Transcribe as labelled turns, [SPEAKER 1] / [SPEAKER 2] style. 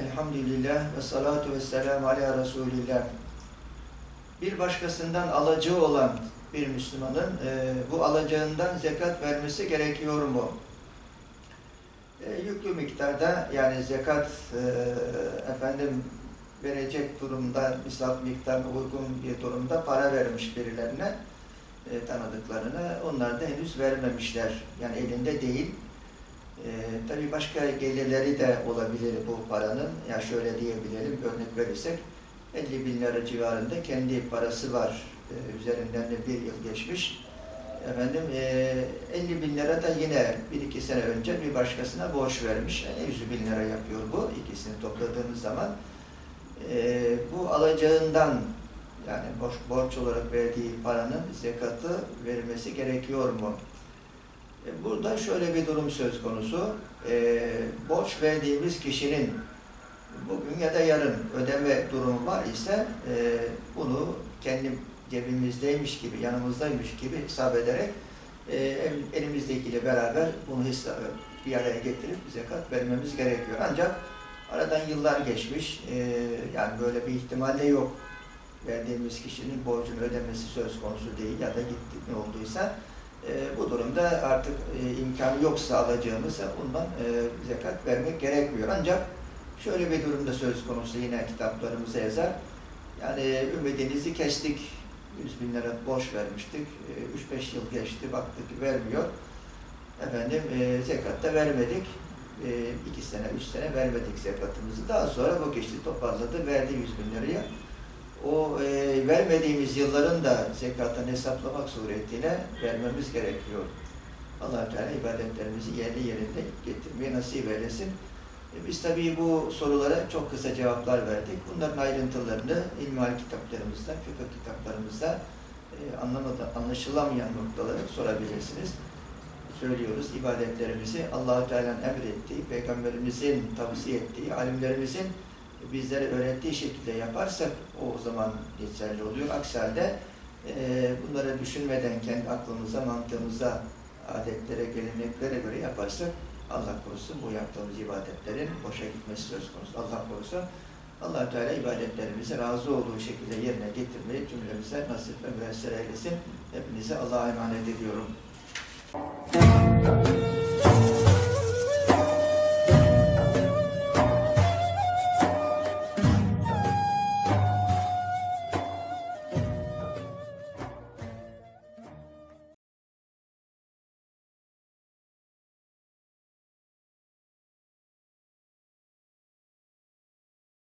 [SPEAKER 1] elhamdülillah ve salatu ve selamu ala Resulillah. Bir başkasından alacağı olan bir Müslümanın e, bu alacağından zekat vermesi gerekiyor mu? E, yüklü miktarda yani zekat e, efendim verecek durumda, misal miktarına uygun bir durumda para vermiş birilerine e, tanıdıklarına. Onlar da henüz vermemişler. Yani elinde değil. E, tabii başka gelirleri de olabilir bu paranın. Ya şöyle diyebilelim, örnek verirsek 50 bin lira civarında kendi parası var. E, üzerinden de bir yıl geçmiş. Efendim e, 50 bin lira da yine bir iki sene önce bir başkasına borç vermiş. Yani 100 bin lira yapıyor bu ikisini topladığımız zaman. E, bu alacağından yani borç, borç olarak verdiği paranın zekatı verilmesi gerekiyor mu? E, Burada şöyle bir durum söz konusu. E, borç verdiğimiz kişinin bugün ya da yarın ödeme durumu var ise e, bunu kendi cebimizdeymiş gibi, yanımızdaymış gibi hesap ederek e, el- elimizdekiyle beraber bunu hesap, bir araya getirip zekat vermemiz gerekiyor. Ancak aradan yıllar geçmiş, e, yani böyle bir ihtimal de yok. Verdiğimiz kişinin borcunu ödemesi söz konusu değil ya da gitti ne olduysa e, bu durumda artık e, imkanı yoksa alacağımızsa bundan e, zekat vermek gerekmiyor. Ancak şöyle bir durumda söz konusu yine kitaplarımıza yazar. Yani ümidinizi kestik. 100 bin lira borç vermiştik. E, 3-5 yıl geçti. Baktık ki vermiyor. Efendim e, zekat da vermedik. 2 sene, 3 sene vermedik zekatımızı. Daha sonra bu kişi toparladı. Verdi 100 bin liraya. O e, vermediğimiz yılların da zekatını hesaplamak suretiyle vermemiz gerekiyor. allah Teala ibadetlerimizi yerli yerinde getirmeyi nasip eylesin. E, Biz tabii bu sorulara çok kısa cevaplar verdik. Bunların ayrıntılarını ilmihal kitaplarımızda, fıkıh kitaplarımızda e, anlamadı, anlaşılamayan noktaları sorabilirsiniz. Söylüyoruz ibadetlerimizi allah Teala'nın emrettiği, Peygamberimizin tavsiye ettiği, alimlerimizin bizlere öğrettiği şekilde yaparsak o zaman geçerli oluyor. Aksi halde e, bunları düşünmeden kendi aklımıza, mantığımıza, adetlere, geleneklere göre yaparsak Allah korusun bu yaptığımız ibadetlerin boşa gitmesi söz konusu. Allah korusun. allah Teala ibadetlerimizi razı olduğu şekilde yerine getirmeyi cümlemize nasip ve müessir eylesin. Hepinize Allah'a emanet ediyorum.